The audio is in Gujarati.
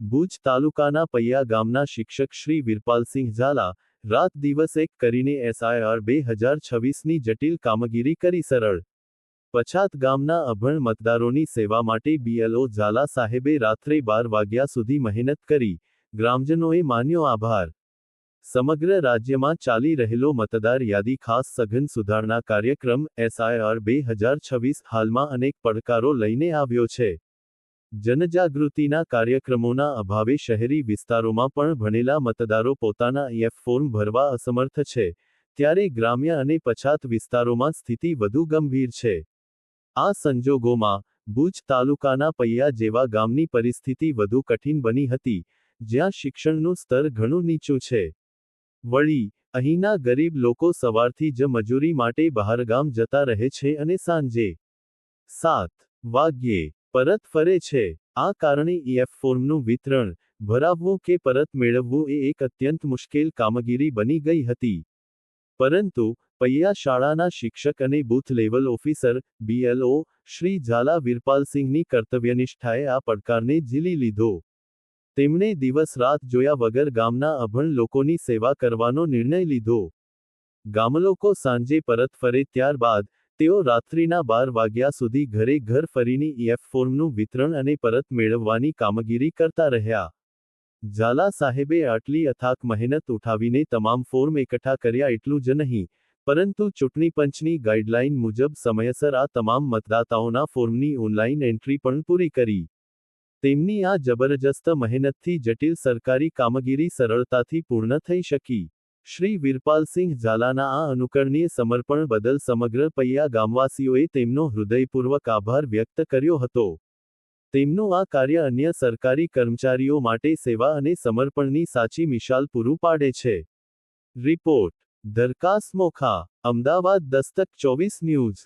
ભુજ તાલુકાના પૈયા ગામના શિક્ષક શ્રી વિરપાલસિંહ ઝાલા રાત દિવસ એક કરીને એસઆઈઆર બે હજાર છવ્વીસની જટિલ કામગીરી કરી સરળ. પછાત ગામના અભણ મતદારોની સેવા માટે બીએલઓ ઝાલા સાહેબે રાત્રે બાર વાગ્યા સુધી મહેનત કરી. ગ્રામજનોએ માન્યો આભાર. સમગ્ર રાજ્યમાં ચાલી રહેલો મતદાર યાદી ખાસ સઘન સુધારણા કાર્યક્રમ એસઆઈઆર બે હજાર છવ્વીસ હાલમાં અનેક પડકારો લઈને આવ્યો છે. જનજાગૃતિના કાર્યક્રમોના અભાવે શહેરી વિસ્તારોમાં પણ ભણેલા મતદારો પોતાના એફ ફોર્મ ભરવા અસમર્થ છે, ત્યારે ગ્રામ્ય અને પછાત વિસ્તારોમાં સ્થિતિ વધુ ગંભીર છે. આ સંજોગોમાં, ભુજ તાલુકાના પૈયા જેવા ગામની પરિસ્થિતિ વધુ કઠિન બની હતી, જ્યાં શિક્ષણનું સ્તર ઘણું નીચું છે. વળી, અહીંના ગરીબ લોકો સવારથી જ મજૂરી માટે બહારગામ જતા રહે છે અને સાંજે સાત વાગ્યે પરત ફરે છે. આ કારણે ઈએફ ફોર્મનું વિતરણ, ભરાવવું કે પરત મેળવવું એ એક અત્યંત મુશ્કેલ કામગીરી બની ગઈ હતી. પરંતુ, પૈયા શાળાના શિક્ષક અને booth level officer BLO Shri Zala વિરપાલસિંહની કર્તવ્યનિષ્ઠાએ આ પડકારને ઝીલી લીધો. તેમણે દિવસ રાત જોયા વગર ગામના અભણ લોકોની સેવા કરવાનો નિર્ણય લીધો. ગામલોકો સાંજે પરત ફરે ત્યારબાદ તેઓ રાત્રિના બાર વાગ્યા સુધી ઘરે ઘર ફરીની ઈએફ ફોર્મનું વિતરણ અને પરત મેળવવાની કામગીરી કરતા રહ્યા. ઝાલા સાહેબે આટલી અથાક મહેનત ઉઠાવીને તમામ ફોર્મ એકઠા કર્યા એટલું જ નહીં, પરંતુ ચૂંટણી પંચની ગાઈડલાઈન મુજબ સમયસર આ તમામ મતદાતાઓના ફોર્મની ઓનલાઈન એન્ટ્રી પણ પૂરી કરી. તેમની આ જબરજસ્ત મહેનતથી જટિલ સરકારી કામગીરી સરળતાથી પૂર્ણ થઈ શકી. શ્રી વીરપાલસિંહ ઝાલાના આ અનુકરણીય સમર્પણ બદલ સમગ્ર પૈયા ગામવાસીઓએ તેમનો હૃદયપૂર્વક આભાર વ્યક્ત કર્યો હતો. તેમનું આ કાર્ય અન્ય સરકારી કર્મચારીઓ માટે સેવા અને સમર્પણની સાચી મિશાલ પૂરું પાડે છે. રિપોર્ટ, ધરકાસ મોખા, અમદાવાદ દસ્તક ચોવીસ ન્યૂઝ.